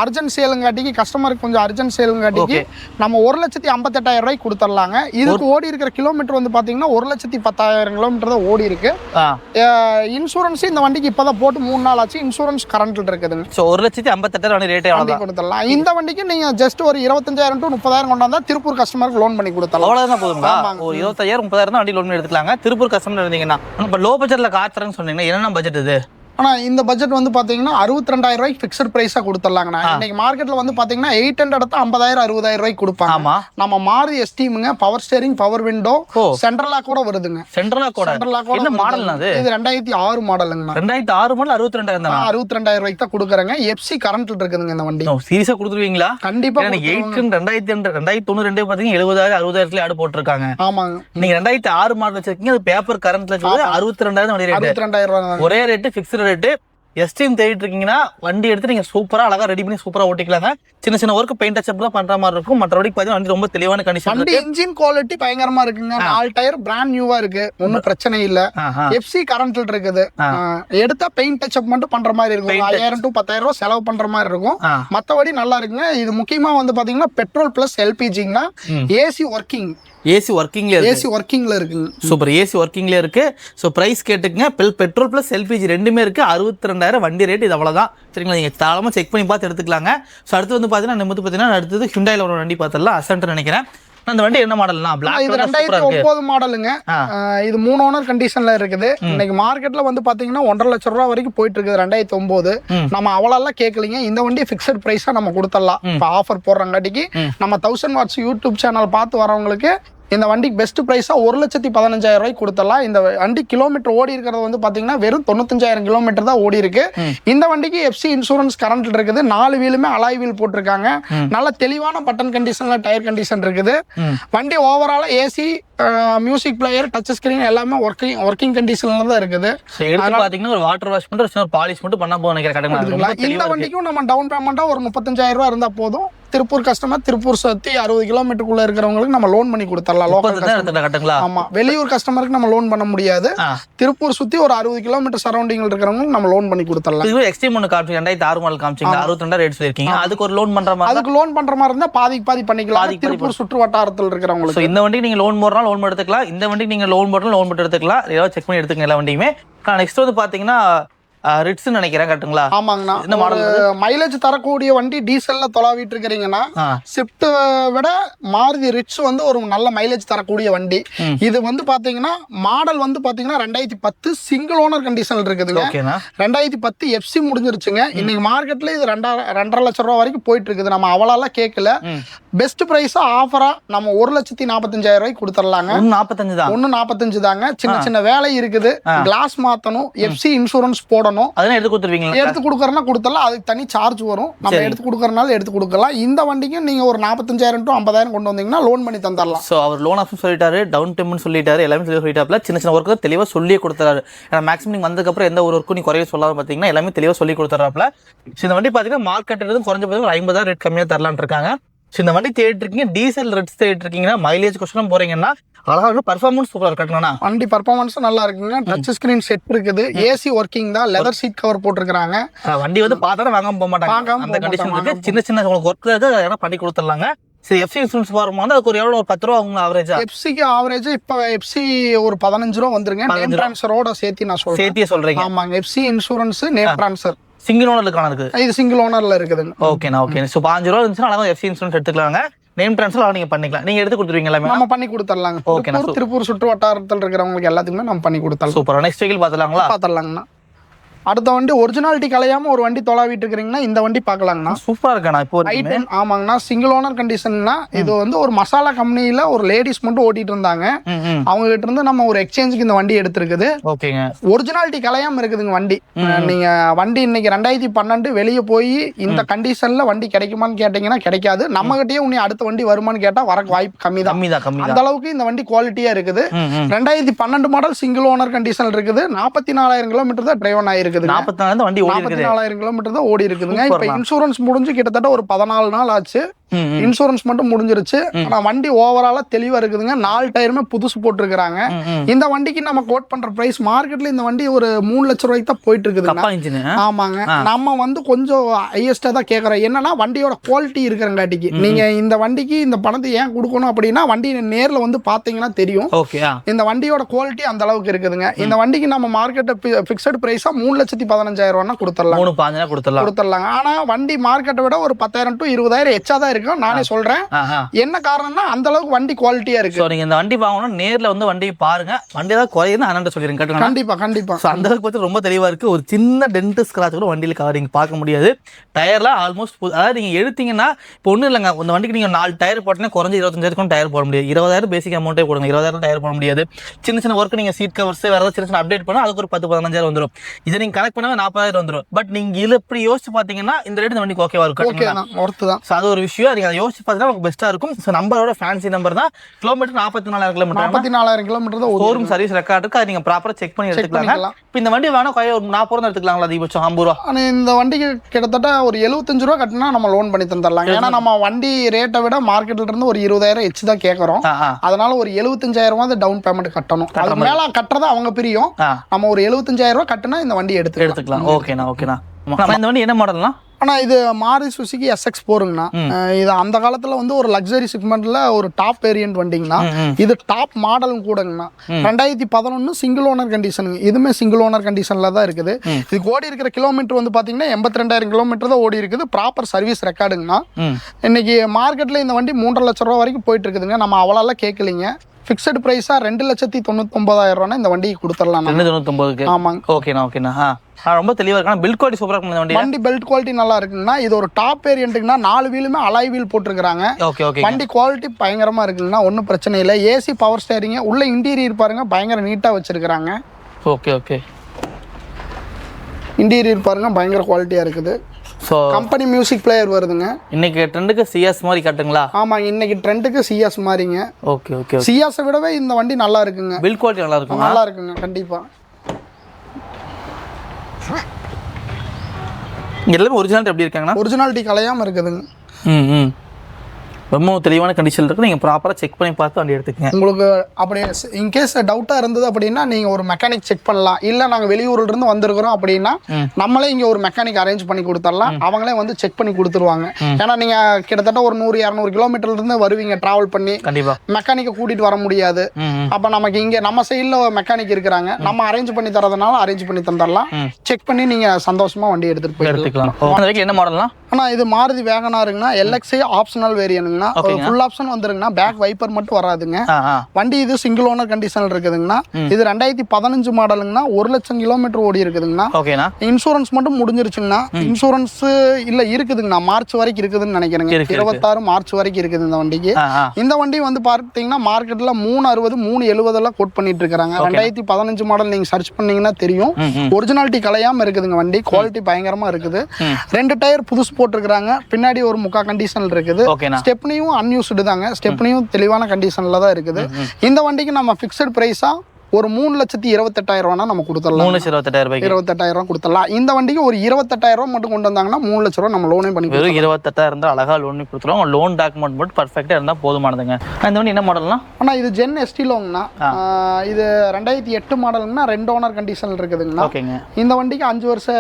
அர்ஜென்ட் சேலுங்காட்டிக்கு கஸ்டமருக்கு கொஞ்சம் அர்ஜென்ட் சேலுங்காட்டிக்கு நம்ம ஒரு லட்சத்தி ஐம்பத்தெட்டாயிரம் ரூபாய்க்கு கொடுத்துடலாங்க. இதுக்கு ஓடி இருக்கிற கிலோமீட்டர் வந்து பாத்தீங்கன்னா ஒரு லட்சத்தி பத்தாயிரம் கிலோமீட்டர் தான் ஓடி இருக்கு. இன்சூரன்ஸ் இந்த வண்டிக்கு இப்பதான் போட்டு மூணு நாள் ஆச்சு. இன்சூரன்ஸ் கரண்ட்ல இருக்குதுங்க. ஸோ ஒரு லட்சத்தி ஐம்பத்தெட்டாயிரம் வண்டி ரேட்டே வண்டி கொடுத்துடலாம். இந்த வண்டிக்கு நீங்க ஜஸ்ட் ஒரு இருபத்தஞ்சாயிரம் டு முப்பதாயிரம் கொண்டு வந்தா திருப்பூர் கஸ்டமருக்கு லோன் பண்ணி கொடுத்துடலாம் அவ்வளோதான் போதுங்களா? ஆமாங்க. ஒரு இருபத்தாயிரம் முப்பதாயிரம் தான் வண்டி லோன் எடுத்துக்கலாங்க. திருப்பூர் கஸ்டமர் இருந்தீங்கன்னா இப்போ லோ பட்ஜெட்டில் கார் தரேன்னு சொன்னீங்கன்னா என்னென்ன பட்ஜெட் இது? ஆனா இந்த பட்ஜெட் வந்து பாத்தீங்கன்னா அறுபத்தி ரெண்டாயிரம் ரூபாய்க்கு ஃபிக்ஸட் பிரைஸா கொடுத்துடலாங்கண்ணா. இன்னைக்கு மார்க்கெட்ல வந்து பாத்தீங்கன்னா எயிட் ஹண்ட்ரட் எடுத்து ஐம்பதாயிரம் அறுபதாயிரம் ரூபாய்க்கு கொடுப்பாங்க. ஆமா. நம்ம மாறுதி எஸ்டீமுங்க பவர் ஸ்டேரிங் பவர் விண்டோ ஓ. சென்ட்ரலா கூட வருதுங்க. சென்ட்ரலா கூட. சென்ட்ரலா கூட. மாடல் இது ரெண்டாயிரத்தி ஆறு மாடலுங்கண்ணா ரெண்டாயிரத்தி ஆறு மாடல் அறுபத்தி ரெண்டாயிரம் தானா? அறுபத்தி ரெண்டாயிரம் ரூபாய்க்கு தான் கொடுக்குறேங்க. எஃப்சி கரண்ட்ல இருக்குதுங்க இந்த வண்டி. சீரியஸா கொடுத்துருவீங்களா? கண்டிப்பா எனக்கு எயிட் ரெண்டாயிரத்தி ரெண்டு ரெண்டாயிரத்தி தொண்ணூறு ரெண்டு பார்த்தீங்கன்னா எழுபதாயிரம் அறுபதாயிரத்துல ஆடு போட்டிருக்காங்க. ஆமாங்க. நீங்க ரெண்டாயிரத்தி ஆறு மாடல் வச்சிருக்கீங்க அது பேப்பர் கரண்ட்ல இருக்குது அறுபத்தி ரெண்டாயிரம் ஒரே ரேட்டு ஃபிக்ஸ்டு ரேட்டு எஸ்டிஎம் தேடிட்டு இருக்கீங்கன்னா வண்டி எடுத்து நீங்க சூப்பரா அழகா ரெடி பண்ணி சூப்பரா ஓட்டிக்கலாங்க. சின்ன சின்ன ஒர்க் பெயிண்ட் டச்சப் தான் பண்ற மாதிரி இருக்கும். மற்றபடி பார்த்தீங்கன்னா வண்டி ரொம்ப தெளிவான கண்டிஷன் வண்டி இன்ஜின் குவாலிட்டி பயங்கரமா இருக்குங்க. நாலு டயர் பிராண்ட் நியூவா இருக்கு. ஒன்றும் பிரச்சனை இல்ல. எஃப்சி கரண்ட்ல இருக்குது. எடுத்தா பெயிண்ட் டச்சப் மட்டும் பண்ற மாதிரி இருக்கும். ஐயாயிரம் டு பத்தாயிரம் ரூபாய் செலவு பண்ற மாதிரி இருக்கும். ஆ. மத்தபடி நல்லா இருக்குங்க. இது முக்கியமா வந்து பாத்தீங்கன்னா பெட்ரோல் பிளஸ் எல்பிஜிங்கன்னா. ஏசி ஒர்க்கிங் ஏசி ஒர்க்கிங்ல இருக்கு. ஏசி ஒர்க்கிங்ல இருக்குங்க. சூப்பர் ஏசி ஒர்க்கிங்ல இருக்கு. ஸோ பிரைஸ் கேட்டுக்குங்க. பெல் பெட்ரோல் ப்ளஸ் எல்பிஜி ரெண்டுமே இருக்கு. அறுபத்தி ரெண்டாயிரம் வண்டி ரேட் இது அவ்வளவுதான். சரிங்களா? நீங்க தாராளமா செக் பண்ணி பார்த்து எடுத்துக்கலாங்க. ஸோ அடுத்து வந்து பாத்தீங்கன்னா நம்ம வந்து பாத்தீங்கன்னா அடுத்தது ஹிண்டாயில ஒரு வண்டி பார்த்தலாம் அசன்ட் நினைக்கிறேன். அந்த வண்டி என்ன மாடல்னா இது ரெண்டாயிரத்தி ஒன்பது மாடலுங்க இது மூணு ஓனர் கண்டிஷன்ல இருக்குது. இன்னைக்கு மார்க்கெட்ல வந்து பாத்தீங்கன்னா ஒன்றரை லட்சம் ரூபா வரைக்கும் போயிட்டு இருக்குது ரெண்டாயிரத்தி ஒன்பது. நம்ம அவ்வளோலாம் கேட்கலீங்க இந்த வண்டி ஃபிக்ஸட் ப்ரைஸா நம்ம கொடுத்துடலாம். இப்போ ஆஃபர் போடுறங்காட்டிக்கு. நம்ம தௌசண்ட் வாட்ஸ் யூடியூப் சேனல் பார்த்து வரவங்களுக்கு இந்த வண்டிக்கு பெஸ்ட் ப்ரைஸா ஒரு லட்சத்தி பதினஞ்சாயிரம் ரூபாய்க்கு கொடுத்துடலாம். இந்த வண்டி கிலோமீட்டர் ஓடி இருக்கிறது வந்து பாத்தீங்கன்னா வெறும் தொண்ணூத்தஞ்சாயிரம் கிலோமீட்டர் தான் ஓடி இருக்கு. இந்த வண்டிக்கு எஃப்சி இன்சூரன்ஸ் கரண்ட் இருக்குது. நாலு வீலுமே அலாய் வீல் போட்டிருக்காங்க. நல்ல தெளிவான பட்டன் கண்டிஷன்ல டயர் கண்டிஷன் இருக்குது. வண்டி ஓவராலா AC music player touch screen எல்லாமே ஒர்க்கிங் ஒர்க்கிங் கண்டிஷன்ல தான் இருக்குது. எடுத்து பாத்தீங்கன்னா ஒரு வாட்டர் வாஷ் சின்ன பாலிஷ் மட்டும் பண்ண போக ரொம்ப இந்த வண்டிக்கும் நம்ம டவுன் பேமெண்ட்டா ஒரு முப்பத்தஞ்சாயிரம் ரூபாய் இருந்தா போதும். திருப்பூர் கஸ்டமர் திருப்பூர் சுத்தி அறுபது கிலோமீட்டருக்குள்ள இருக்கிறவங்களுக்கு நம்ம லோன் பண்ணி கொடுத்துடலாம் லோக்கல் முப்பது தான் எடுத்துட்டேன் கட்டுங்களா? ஆமா வெளியூர் கஸ்டமருக்கு நம்ம லோன் பண்ண முடியாது. திருப்பூர் சுத்தி ஒரு அறுபது கிலோமீட்டர் சரௌண்டிங்ல இருக்கிறவங்களுக்கு நம்ம லோன் பண்ணி கொடுத்துடலாம். இதுவே எக்ஸ்ட்ரீம் ஒன்று காமிச்சிங்க ரெண்டாயிரத்தி ஆறு மாடல் காமிச்சிங்க அறுபத்தி ரெண்டாயிரம் ரேட் சொல்லியிருக்கீங்க. அதுக்கு ஒரு லோன் பண்ற மாதிரி அதுக்கு லோன் பண்ற மாதிரி இருந்தா பாதிக்கு பாதி பண்ணிக்கலாம் திருப்பூர் சுற்று வட்டாரத்தில் இருக்கிறவங்களுக்கு. இந்த வண்டிக்கு நீங்க லோன் போடுறா லோன் எடுத்துக்கலாம். இந்த வண்டிக்கு நீங்க லோன் போட்டாலும் லோன் போட்டு எடுத்துக்கலாம். ஏதாவது செக் பண்ணி எடுத்துங்க எல்லா வண்டியுமே. நெக்ஸ்ட் வந்து பாத்தீங்கன்னா ரிட்ஸ் நினைக்கிறேன் கட்டுங்களா ஆமாங்கண்ணா. என்ன model மைலேஜ் தரக்கூடிய வண்டி டீசல்ல தொலாவிட்டு இருக்கிறீங்கன்னா ஸ்விஃப்ட் விட மாருதி ரிட்ஸ் வந்து ஒரு நல்ல மைலேஜ் தரக்கூடிய வண்டி. இது வந்து பாத்தீங்கன்னா மாடல் வந்து பாத்தீங்கன்னா ரெண்டாயிரத்தி பத்து சிங்கிள் ஓனர் கண்டிஷன்ல இருக்குதுங்க. ரெண்டாயிரத்தி பத்து எஃப்சி முடிஞ்சிருச்சுங்க. இன்னைக்கு மார்க்கெட்ல இது ரெண்டா ரெண்டரை லட்சம் ரூபா வரைக்கும் போயிட்டு இருக்குது நம்ம அவளாலாம் கேட்கல. பெஸ்ட் பிரைஸா ஆஃபரா நம்ம ஒரு லட்சத்தி நாற்பத்தஞ்சாயிரம் ரூபாய்க்கு கொடுத்துடலாங்க. நாற்பத்தஞ்சு தான்? ஒன்னு நாற்பத்தஞ்சு தாங்க. சின்ன சின்ன வேலை இருக்குது. கிளாஸ் மாத்தணும். எஃப்சி இன்சூரன்ஸ் போடணும். பண்ணணும். அதெல்லாம் எடுத்து கொடுத்துருவீங்களா? எடுத்து கொடுக்கறனா கொடுத்தலாம் அதுக்கு தனி சார்ஜ் வரும். நம்ம எடுத்து கொடுக்கறனால எடுத்து கொடுக்கலாம். இந்த வண்டிக்கும் நீங்க ஒரு நாற்பத்தஞ்சாயிரம் டு ஐம்பதாயிரம் கொண்டு வந்தீங்கன்னா லோன் பண்ணி தந்துடலாம். ஸோ அவர் லோன் ஆப்ஷன் சொல்லிட்டாரு டவுன் பேமெண்ட் சொல்லிட்டாரு எல்லாமே சொல்லி சொல்லிட்டாப்ல சின்ன சின்ன ஒர்க்கு தெளிவாக சொல்லியே கொடுத்துறாரு. ஏன்னா மேக்ஸிமம் நீங்கள் வந்ததுக்கப்புறம் எந்த ஒரு ஒர்க்கும் நீ குறைய சொல்லாம பார்த்தீங்கன்னா எல்லாமே தெளிவாக சொல்லி கொடுத்துறாப்ல ஸோ இந்த வண்டி பார்த்தீங்கன்னா மார்க்கெட் குறைஞ்ச ஒரு ஐம்பதாயிரம் ரேட் கம்மியாக தரலான்னு இருக்காங்க. ஸோ இந்த வண்டி தேடிட்டு இருக்கீங்க டீசல் ரெட்ஸ் தேடிட்டு இருக்கீங்கன்னா மைலேஜ் கொஸ்டின் போறீங்கன்னா அழகாக பர்ஃபார்மன்ஸ் சூப்பராக இருக்கட்டும்ண்ணா வண்டி பர்ஃபார்மன்ஸ் நல்லா இருக்குங்க. டச் ஸ்கிரீன் செட் இருக்குது. ஏசி ஒர்க்கிங் தான். லெதர் சீட் கவர் போட்டிருக்காங்க வண்டி வந்து பார்த்தா வாங்காம போக மாட்டாங்க. அந்த கண்டிஷன் மாட்டாங்க. இருக்கு. சின்ன சின்ன உங்களுக்கு ஒர்க் இருக்கு அதெல்லாம் பண்ணி கொடுத்துடலாங்க. சரி எஃப்சி இன்சூரன்ஸ் வரும்போது அதுக்கு ஒரு எவ்வளோ ஒரு பத்து ரூபா அவங்க ஆவரேஜா எஃப்சிக்கு ஆவரேஜ் இப்போ எஃப்சி ஒரு பதினஞ்சு ரூபா வந்துருங்க. நேம் ட்ரான்ஸ்ஃபரோட சேர்த்து நான் சொல்றேன். சேர்த்தியே சொல்றீங்க. ஆமாங்க. FC insurance name transfer single ஓனருக்கான இருக்குது இது சிங்கிள் ஓனர்ல இருக்குதுங்க ஓகேண்ணா ஓகே ஸோ பாஞ்சு ரூபா இருந்துச்சுன்னா அழகாக எஃப்சி இன்சூரன்ஸ் எடுத்துக்கலாங்க. நேம் ட்ரான்ஸ்ஃபர் நீங்க பண்ணிக்கலாம். நீங்க எடுத்து கொடுத்துருவீங்க எல்லாமே? நம்ம பண்ணி கொடுத்துடலாங்க. நான் திருப்பூர் சுற்று வட்டாரத்தில் இருக்கிறவங்களுக்கு எல்லாத்துக்குமே நம்ம பண்ணி கொடுத்துடலாம். சூப்பர். நெக்ஸ்ட் வெஹிக்கிள் பார்த்துலாங்களா பார்த்துடலாங்கண்ணா. அடுத்த வண்டி ஒரிஜினாலிட்டி கலையாம ஒரு வண்டி தொலாவிட்டு இருக்கிறீங்கன்னா இந்த வண்டி பார்க்கலாங்கண்ணா. சூப்பரா இருக்காண்ணா இப்போ ஐ டென் ஆமாங்கண்ணா சிங்கிள் ஓனர் கண்டிஷன்னா இது வந்து ஒரு மசாலா கம்பெனியில் ஒரு லேடிஸ் மட்டும் ஓட்டிட்டு இருந்தாங்க. அவங்க கிட்ட இருந்து நம்ம ஒரு எக்ஸ்சேஞ்சுக்கு இந்த வண்டி எடுத்திருக்குது. ஓகேங்க. ஒரிஜினாலிட்டி கலையாம இருக்குதுங்க வண்டி. நீங்க வண்டி இன்னைக்கு ரெண்டாயிரத்தி பன்னெண்டு வெளியே போய் இந்த கண்டிஷன்ல வண்டி கிடைக்குமான்னு கேட்டீங்கன்னா கிடைக்காது. நம்ம கிட்டயே உன்னை அடுத்த வண்டி வருமான்னு கேட்டா வர வாய்ப்பு கம்மி தான் அந்த அளவுக்கு இந்த வண்டி குவாலிட்டியா இருக்குது. ரெண்டாயிரத்தி பன்னெண்டு மாடல் சிங்கிள் ஓனர் கண்டிஷன் இருக்குது. நாற்பத்தி நாலாயிரம் கிலோமீட்டர் தான் டிரைவன் நாற்பத்தி நாலு வண்டி நாற்பத்தி இருக்குது நாலாயிரம் கிலோமீட்டர் தான் ஓடி இருக்குதுங்க இப்ப. இன்சூரன்ஸ் முடிஞ்சு கிட்டத்தட்ட ஒரு பதினாலு நாள் ஆச்சு. இன்சூரன்ஸ் மட்டும் முடிஞ்சிருச்சு. ஆனா வண்டி ஓவராலா தெளிவா இருக்குதுங்க. நாலு டயருமே புதுசு போட்டிருக்கிறாங்க. இந்த வண்டிக்கு நம்ம கோட் பண்ற பிரைஸ் மார்க்கெட்ல இந்த வண்டி ஒரு மூணு லட்சம் ரூபாய்க்கு தான் போயிட்டு இன்ஜின் ஆமாங்க. நம்ம வந்து கொஞ்சம் ஹையஸ்டா தான் கேக்குறோம். என்னன்னா வண்டியோட குவாலிட்டி இருக்கிறங்காட்டிக்கு. நீங்க இந்த வண்டிக்கு இந்த பணத்தை ஏன் கொடுக்கணும் அப்படின்னா வண்டி நேர்ல வந்து பாத்தீங்கன்னா தெரியும். இந்த வண்டியோட குவாலிட்டி அந்த அளவுக்கு இருக்குதுங்க. இந்த வண்டிக்கு நம்ம மார்க்கெட்டை பிக்சட் பிரைஸா மூணு லட்சத்தி பதினஞ்சாயிரம் ரூபாய்னா கொடுத்துடலாம். கொடுத்துடலாம். ஆனா வண்டி மார்க்கெட்டை விட ஒரு பத்தாயிரம் டு இருபதாயிரம் எச்சா தான் இருக்கும் நானே சொல்றேன். என்ன காரணம்னா அந்த அளவுக்கு வண்டி குவாலிட்டியா இருக்கு. ஸோ நீங்க இந்த வண்டி வாங்கணும் நேர்ல வந்து வண்டியை பாருங்க. வண்டி ஏதாவது குறையுதுன்னு அண்ணன் சொல்லிருங்க கேட்டுக்கோங்க. கண்டிப்பா கண்டிப்பா. ஸோ அந்த அளவுக்கு பார்த்து ரொம்ப தெளிவாக இருக்குது ஒரு சின்ன டென்ட் ஸ்க்ராச் கூட வண்டியில் கவரிங் பார்க்க முடியாது. டயர்லாம் ஆல்மோஸ்ட் அதாவது நீங்கள் எடுத்தீங்கன்னா இப்போ ஒன்றும் இல்லைங்க. இந்த வண்டிக்கு நீங்கள் நாலு டயர் போட்டீங்கன்னா குறைஞ்ச இருபத்தஞ்சாயிரம் டயர் போட முடியாது. இருபதாயிரம் பேசிக் அமௌண்ட்டே போடுங்க. இருபதாயிரம் டயர் போட முடியாது. சின்ன சின்ன ஒர்க் நீங்கள் சீட் கவர்ஸ் வேறு ஏதாவது சின்ன சின்ன அப்டேட் பண்ணால் அதுக்கு ஒரு பத்து பதினஞ்சாயிரம் வந்துடும் இதை நீங்கள் கனெக்ட் பண்ணால் நாற்பதாயிரம் வந்துடும் பட் நீங்கள் இதில் இப்படி யோசிச்சு பார்த்தீங்கன்னா இந்த ரேட் இந்த வண்டிக்கு ஓகேவா ஓகே இருக்கும் அது ஒரு விஷயம். நீங்கள் அதை யோசிச்சு பார்த்தீங்கன்னா உங்களுக்கு பெஸ்ட்டாக இருக்கும். ஸோ நம்பரோட ஃபேன்சி நம்பர் தான். கிலோமீட்டர் நாற்பத்தி நாலாயிரம் கிலோமீட்டர் நாற்பத்தி நாலாயிரம் கிலோமீட்டர் தான் ஷோரூம் சர்வீஸ் ரெக்கார்ட் இருக்கு. அதை நீங்க ப்ராப்பரா செக் பண்ணி எடுத்துக்கலாங்க. பண்ணிக்கலாம். இப்போ இந்த வண்டி வேணா ஒரு நாற்பது ரூபா எடுத்துக்கலாங்களா அதிகபட்சம்? ஐம்பது ரூபா. ஆனா இந்த வண்டிக்கு கிட்டத்தட்ட ஒரு எழுபத்தஞ்சு ரூபா கட்டினா நம்ம லோன் பண்ணி தந்துடலாம். ஏன்னா நம்ம வண்டி ரேட்டை விட மார்க்கெட்ல இருந்து ஒரு இருபதாயிரம் எச்சு தான் கேட்கறோம் அதனால ஒரு எழுபத்தஞ்சாயிரம் ரூபாய் டவுன் பேமெண்ட் கட்டணும். அது மேல கட்டுறதா அவங்க பிரியும். நம்ம ஒரு எழுபத்தஞ்சாயிரம் ரூபாய் கட்டினா இந்த வண்டி எடுத்துக்கலாம். எடுத்துக்கலாம். ஓகேண்ணா ஓகேண்ணா. இந்த வண்டி என்ன மாடல்னா ஆனா இது மாரி சுசுகி எஸ்எக்ஸ் போருங்கண்ணா. இது அந்த காலத்துல வந்து ஒரு லக்ஸரி செக்மெண்ட்ல ஒரு டாப் வேரியன்ட் வண்டிங்கண்ணா. இது டாப் மாடலும் கூடங்கண்ணா. ரெண்டாயிரத்தி பதினொன்னு சிங்கிள் ஓனர் கண்டிஷனுங்க இதுவுமே சிங்கிள் ஓனர் கண்டிஷன்ல தான் இருக்குது. இதுக்கு ஓடி இருக்கிற கிலோமீட்டர் வந்து பாத்தீங்கன்னா எண்பத்தி ரெண்டாயிரம் கிலோமீட்டர் தான் ஓடி இருக்குது. ப்ராப்பர் சர்வீஸ் ரெக்கார்டுங்கண்ணா ம். இன்னைக்கு மார்க்கெட்ல இந்த வண்டி மூன்றரை லட்ச ரூபா வரைக்கும் போயிட்டு இருக்குதுங்க. நம்ம அவ்வளோலாம் கேட்கலீங்க ஃபிக்ஸட் ப்ரைஸா ரெண்டு லட்சத்தி தொண்ணூத்தொன்பதாயிரம் ரூபாய் இந்த வண்டிக்கு கொடுத்துடலாம். ரெண்டு தொண்ணூத்தொம்பதுக்கு ஆமாங்க. ஓகேண்ணா ஓகேண்ணா ஆ ரொம்ப தெளிவாக இருக்கு பில் குவாலிட்டி சூப்பராக இருக்கும் வண்டி வண்டி பெல்ட் குவாலிட்டி நல்லா இருக்குங்கண்ணா இது ஒரு டாப் வேரியண்ட்டுக்குன்னா நாலு வீலுமே அலாய் வீல் போட்டிருக்கிறாங்க. ஓகே ஓகே வண்டி குவாலிட்டி பயங்கரமா இருக்குங்கண்ணா ஒன்றும் பிரச்சனை இல்லை. ஏசி பவர் ஸ்டேரிங் உள்ள இன்டீரியர் பாருங்க பயங்கர நீட்டா வச்சிருக்கிறாங்க. ஓகே ஓகே இன்டீரியர் பாருங்க பயங்கர குவாலிட்டியா இருக்குது. ஸோ கம்பெனி மியூசிக் பிளேயர் வருதுங்க. இன்னைக்கு ட்ரெண்டுக்கு சிஎஸ் மாதிரி கட்டுங்களா? ஆமாங்க இன்னைக்கு ட்ரெண்டுக்கு சிஎஸ் மாதிரிங்க. ஓகே ஓகே சிஎஸை விடவே இந்த வண்டி நல்லா இருக்குங்க. பில் குவாலிட்டி நல்லா இருக்குமா? நல்லா இருக்குங்க கண்டிப்பா. இங்க எல்லாமே ஒரிஜினாலிட்டி எப்படி இருக்காங்கண்ணா ஒரிஜினாலிட்டி கலையாம இருக்குதுங்க. ம் ம். ரொம்ப தெளிவான கண்டிஷன் இருக்கு. நீங்கள் ப்ராப்பராக செக் பண்ணி பார்த்து வண்டி எடுத்துக்கங்க. உங்களுக்கு அப்படி இன்கேஸ் டவுட்டாக இருந்தது அப்படின்னா நீங்கள் ஒரு மெக்கானிக் செக் பண்ணலாம். இல்லை நாங்கள் வெளியூர்ல இருந்து வந்திருக்கிறோம் அப்படின்னா நம்மளே இங்கே ஒரு மெக்கானிக் அரேஞ்ச் பண்ணி கொடுத்துடலாம். அவங்களே வந்து செக் பண்ணி கொடுத்துருவாங்க. ஏன்னா நீங்கள் கிட்டத்தட்ட ஒரு நூறு இரநூறு கிலோமீட்டர்ல இருந்து வருவீங்க ட்ராவல் பண்ணி. கண்டிப்பாா. மெக்கானிக்கை கூட்டிட்டு வர முடியாது. அப்போ நமக்கு இங்கே நம்ம சைடில் மெக்கானிக் இருக்கிறாங்க. நம்ம அரேஞ்ச் பண்ணி தரதுனால அரேஞ்ச் பண்ணி தந்துடலாம். செக் பண்ணி நீங்கள் சந்தோஷமா வண்டி எடுத்துகிட்டு போயிடலாம். எடுத்துக்கலாம். என்ன மாடல்லாம் ஆனால் இது மாருதி வேகனாருங்கன்னா எல்எக்ஸே ஆப்ஷனல் வேரியனுங்க இருக்குதுங்கண்ணா ஃபுல் ஆப்ஷன் வந்துருங்கண்ணா பேக் வைப்பர் மட்டும் வராதுங்க. வண்டி இது சிங்கிள் ஓனர் கண்டிஷனில் இருக்குதுங்கண்ணா இது ரெண்டாயிரத்தி பதினஞ்சு மாடலுங்கண்ணா ஒரு லட்சம் கிலோமீட்டர் ஓடி இருக்குதுங்கண்ணா ஓகேண்ணா. இன்சூரன்ஸ் மட்டும் முடிஞ்சிருச்சுங்கண்ணா இன்சூரன்ஸ் இல்ல இருக்குதுங்கண்ணா. மார்ச் வரைக்கும் இருக்குதுன்னு நினைக்கிறேங்க. இருபத்தாறு மார்ச் வரைக்கும் இருக்குது இந்த வண்டிக்கு. இந்த வண்டி வந்து பார்த்தீங்கன்னா மார்க்கெட்ல மூணு அறுபது மூணு எழுபதெல்லாம் கோட் பண்ணிட்டு இருக்காங்க ரெண்டாயிரத்தி பதினஞ்சு மாடல் நீங்க சர்ச் பண்ணீங்கன்னா தெரியும். ஒரிஜினாலிட்டி கலையாம இருக்குதுங்க வண்டி. குவாலிட்டி பயங்கரமா இருக்குது. ரெண்டு டயர் புதுசு போட்டிருக்காங்க பின்னாடி ஒரு முக்கா கண்டிஷன் இருக்குது. ஓகேண்ணா. ஸ்டெப்னியும் அன்யூஸ்டு தாங்க. ஸ்டெப்னியும் தெளிவான கண்டிஷன்ல தான் இருக்குது. இந்த வண்டிக்கு நம்ம ஃபிக்ஸட் பிரைஸா ஒரு மூணு லட்சத்தி இருபத்தெட்டாயிரம் ரூபானா நம்ம கொடுத்துடலாம். மூணு லட்சம் இருபத்தெட்டாயிரம் ரூபாய்க்கு. இருபத்தெட்டாயிரம் ரூபா கொடுத்துடலாம். இந்த வண்டிக்கு ஒரு இருபத்தெட்டாயிரம் ரூபா மட்டும் கொண்டு வந்தாங்கன்னா மூணு லட்ச ரூபா நம்ம லோனே பண்ணி. வெறும் இருபத்தெட்டாயிரம் இருந்தால் அழகா லோன் கொடுத்துருவோம் லோன் டாக்குமெண்ட் மட்டும் பர்ஃபெக்டாக இருந்தால் போதுமானதுங்க. இந்த வண்டி என்ன மாடல்னா ஆனா இது ஜென் எஸ்டி லோங்கண்ணா இது ரெண்டாயிரத்தி எட்டு மாடலுங்கண்ணா ரெண்டு ஓனர் கண்டிஷன் இருக்குதுங்கண்ணா. ஓகேங்க. இந்த வண்டிக்கு அஞ்சு வருஷம்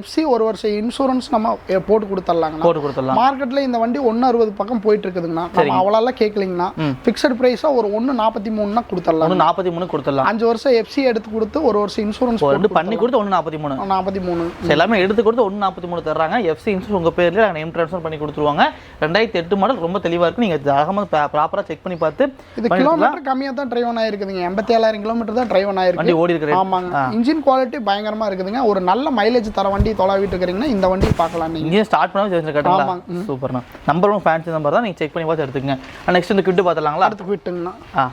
எஃப்சி ஒரு வருஷம் இன்சூரன்ஸ் நம்ம போட்டு கொடுத்துடலாங்கண்ணா. போட்டு கொடுத்துடலாம். மார்க்கெட்ல இந்த வண்டி ஒன்று அறுபது பக்கம் போயிட்டு இருக்குதுங்கண்ணா. அவ்வளோலாம் கேட்கலிங்கண்ணா ஃபிக்ஸட் ப்ரைஸாக ஒரு ஒன்று நாற்பத்தி மூணுனா கொடுத்துடலாம் நாற்பத்தி மூணு கொடுத்துடலாம். அஞ்சு வருஷம் எஃப்சி எடுத்து கொடுத்து ஒரு வருஷம் இன்சூரன்ஸ் ரெண்டு பண்ணி கொடுத்து ஒன்று நாற்பத்தி மூணு நாற்பத்தி மூணு எல்லாமே எடுத்து கொடுத்து ஒன்று நாற்பத்தி மூணு தர்றாங்க எஃப்சி இன்சூரன்ஸ் உங்கள் பேர்லேயே நாங்கள் நேம் ட்ரான்ஸ்ஃபர் பண்ணி கொடுத்துருவாங்க. ரெண்டாயிரத்தி எட்டு மாடல் ரொம்ப தெளிவாக இருக்கு. நீங்கள் ஜாகமாக ப்ராப்பராக செக் பண்ணி பார்த்து இது கிலோமீட்டர் கம்மியாக தான் டிரைவ் ஆன் ஆயிருக்குதுங்க. எண்பத்தி ஏழாயிரம் கிலோமீட்டர் தான் டிரைவ் ஆன் ஆயிருக்கு. வண்டி ஓடி இருக்கிற ஆமாங்க. இன்ஜின் குவாலிட்டி பயங்கரமா இருக்குதுங்க. ஒரு நல்ல மைலேஜ் தர வண்டி தொலைவிட்டு இருக்கிறீங்கன்னா இந்த வண்டி பார்க்கலாம் நீங்க. இங்கேயும் ஸ்டார்ட் பண்ணாமல் தெரிஞ்சு ஆமாங்க. சூப்பர்ண்ணா நம்பர் ஒன் ஃபேன்சி நம்பர் தான். நீங்கள் செக் பண்ணி பார்த்து எடுத்துக்கங்க. நெக்ஸ்ட் இந்த கிட்டு பார்த்துலாங்களா அடுத்து போயிட்டுங்கண்ணா ஆ.